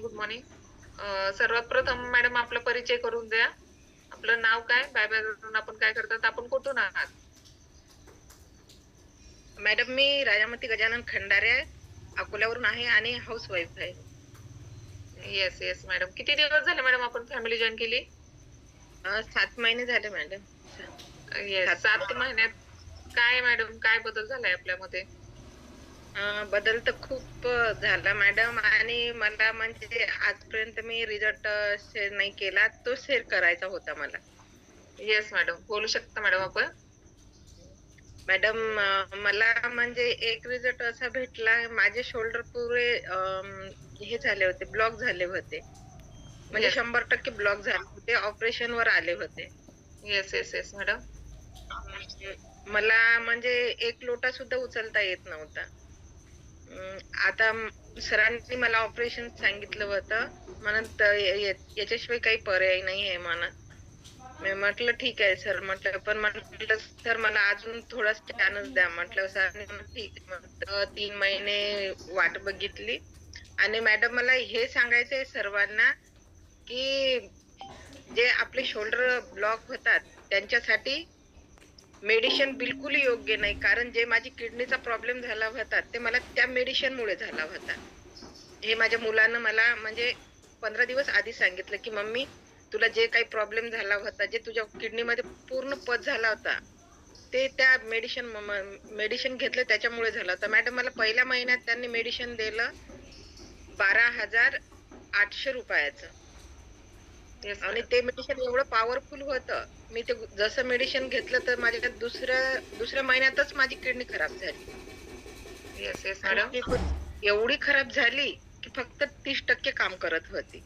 Morning good morning सर्वात प्रथम madam आपला परिचय करून द्या. आपलं नाव काय? बाय बाय करून आपण काय करतात? आपण कुठून आहात? मॅडम मी राजामती गजानन खंडारे आहे. अकोल्यावरून आहे आणि हाऊस वाईफ आहे. येस येस मॅडम किती दिवस झाले मॅडम आपण फॅमिली जॉईन केली? सात महिने झाले मॅडम येस सात महिन्यात. काय मॅडम काय बदल झालाय आपल्यामध्ये? बदल तर खूप झाला मॅडम. आणि मला म्हणजे आजपर्यंत मी रिझल्ट शेअर नाही केला. तो शेअर करायचा होता मला. येस मॅडम बोलू शकता मॅडम आपण? मॅडम मला म्हणजे एक रिझल्ट असा भेटला. माझे शोल्डर पुरे हे झाले होते ब्लॉक झाले होते. म्हणजे. शंभर टक्के ब्लॉक झाले होते. ऑपरेशन वर आले होते. येस येस येस मॅडम मला म्हणजे एक लोटा सुद्धा उचलता येत नव्हता. आता सरांनी मला ऑपरेशन सांगितलं होतं. म्हणत याच्याशिवाय काही पर्याय नाही आहे म्हणत मी म्हटलं ठीक आहे सर म्हटलं. पण म्हटलं सर मला अजून थोडा चान्स द्या म्हटलं. सर ठीक आहे. म्हटलं तीन महिने वाट बघितली. आणि मॅडम मला हे सांगायचंय सर्वांना की जे आपले शोल्डर ब्लॉक होतात त्यांच्यासाठी मेडिशन बिलकुल योग्य नाही. कारण जे माझी किडनीचा प्रॉब्लेम झाला होता ते मला त्या मेडिशनमुळे झाला होता. हे माझ्या मुलानं मला म्हणजे पंधरा दिवस आधी सांगितलं की मम्मी तुला जे काही प्रॉब्लेम झाला होता जे तुझ्या किडनीमध्ये पूर्ण पद झाला होता ते त्या मेडिशन मेडिशन घेतलं त्याच्यामुळे झालं होतं. मॅडम मला पहिल्या महिन्यात त्यांनी मेडिशन दिलं बारा हजार आठशे रुपयाचं. आणि ते मेडिसिन एवढं पॉवरफुल होतं. मी ते जसं मेडिसिन घेतलं तर माझ्या दुसऱ्या दुसऱ्या महिन्यातच माझी किडनी खराब झाली. येस येस मॅडम एवढी खराब झाली की फक्त तीस टक्के काम करत होती.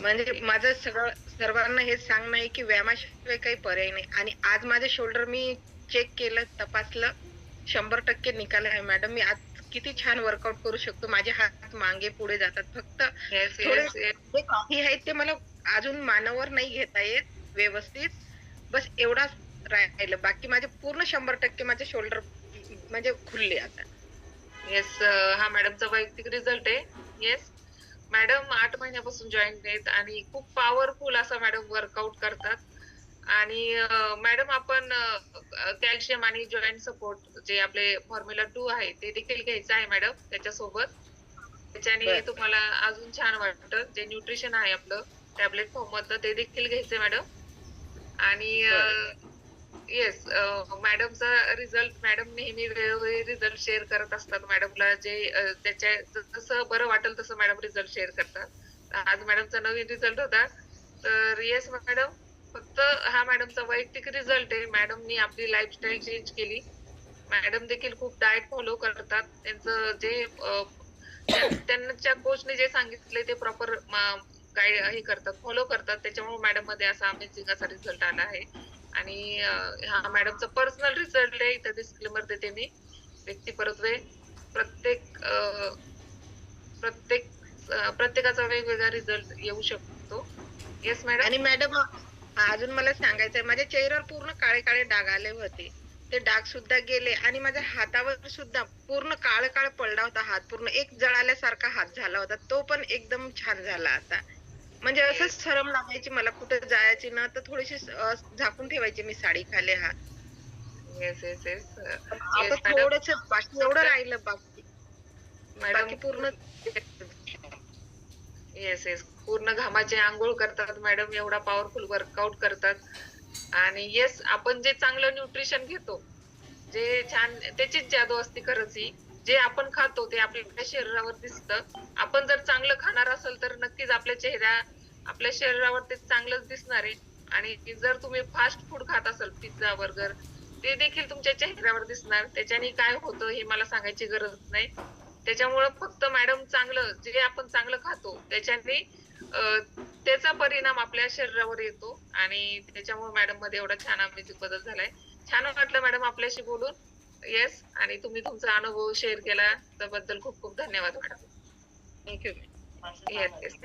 म्हणजे माझं सगळं सर्वांना हेच सांगणं आहे की व्यायामाशिवाय काही पर्याय नाही. आणि आज माझं शोल्डर मी चेक केलं तपासलं शंभर टक्के निकाल आहे मॅडम मी आज किती छान वर्कआउट करू शकतो. माझे हात मागे पुढे जातात. फक्त जे काही आहे ते मला अजून मानावर नाही घेता येत. व्यवस्थित. बस एवढाच राहिलं. बाकी माझे पूर्ण शंभर टक्के माझे शोल्डर म्हणजे खुलले आता. येस हा मॅडमचा वैयक्तिक रिझल्ट आहे. येस मॅडम आठ महिन्यापासून जॉईन आहेत आणि खूप पॉवरफुल असा मॅडम वर्कआउट करतात. आणि मॅडम आपण कॅल्शियम आणि जॉईंट सपोर्ट जे आपले फॉर्म्युला टू आहे ते देखील घ्यायचं आहे मॅडम त्याच्यासोबत. त्याच्याने. तुम्हाला अजून छान वाटतं. जे न्यूट्रिशन आहे आपलं टॅबलेट फॉर्म मधलं ते देखील घ्यायचंय मॅडम. आणि येस मॅडमचा रिझल्ट मॅडम नेहमी वेळोवेळी रिझल्ट शेअर करत असतात. मॅडमला जे त्याच्या जसं बरं वाटेल तसं मॅडम रिझल्ट शेअर करतात. आज मॅडमचा नवीन रिझल्ट होता. तर येस मॅडम. फक्त हा मॅडमचा वैयक्तिक रिझल्ट आहे. मॅडमनी आपली लाईफस्टाईल चेंज केली. मॅडम देखील खूप डाएट फॉलो करतात. त्यांचं जे त्यांच्या कोचने जे सांगितले ते प्रॉपर गाईड हे करतात फॉलो करतात. त्याच्यामुळे मॅडममध्ये असा अमेझिंग असा रिझल्ट आला आहे. आणि हा मॅडमचा पर्सनल रिझल्ट आहे. इथं डिस्क्लेमर देते मी. व्यक्तिपरत्वे प्रत्येक प्रत्येक प्रत्येकाचा वेगवेगळा रिझल्ट येऊ शकतो. येस मॅडम आणि मॅडम अजून मला सांगायचंय माझ्या चेहऱ्यावर पूर्ण काळे काळे डाग आले होते. ते डाग सुद्धा गेले आणि माझ्या हातावर सुद्धा पूर्ण काळ काळ पडला होता हात. पूर्ण एक जळाल्यासारखा हात झाला होता. तो पण एकदम छान झाला आता. म्हणजे असंच शरम लागायची मला कुठे जायची ना तर थोडीशी झाकून ठेवायची मी साडी खाली हात येस येस येस आता थोडस बाकी एवढं राहिलं बाकी. बाकी पूर्ण येस येस पूर्ण घामाचे आंघोळ करतात मॅडम एवढा पॉवरफुल वर्कआउट करतात. आणि येस आपण जे चांगलं न्यूट्रिशन घेतो जे छान त्याचीच जादू असते खरंच ही. जे आपण खातो ते आपल्या शरीरावर दिसतं. आपण जर चांगलं खाणार असेल तर नक्कीच आपल्या चेहऱ्या आपल्या शरीरावर ते चांगलंच दिसणार आहे. आणि जर तुम्ही फास्ट फूड खात असाल पिझ्झा बर्गर ते देखील तुमच्या चेहऱ्यावर दिसणार. त्याच्याने काय होतं हे मला सांगायची गरज नाही. त्याच्यामुळं फक्त मॅडम चांगलं जे आपण चांगलं खातो त्याच्याने त्याचा परिणाम आपल्या शरीरावर येतो आणि त्याच्यामुळे मॅडममध्ये एवढा छान अमेजिंग बदल झालाय. छान वाटलं मॅडम आपल्याशी बोलून. येस आणि तुम्ही तुमचा अनुभव शेअर केला. त्याबद्दल खूप खूप धन्यवाद मॅडम थँक्यू येस येस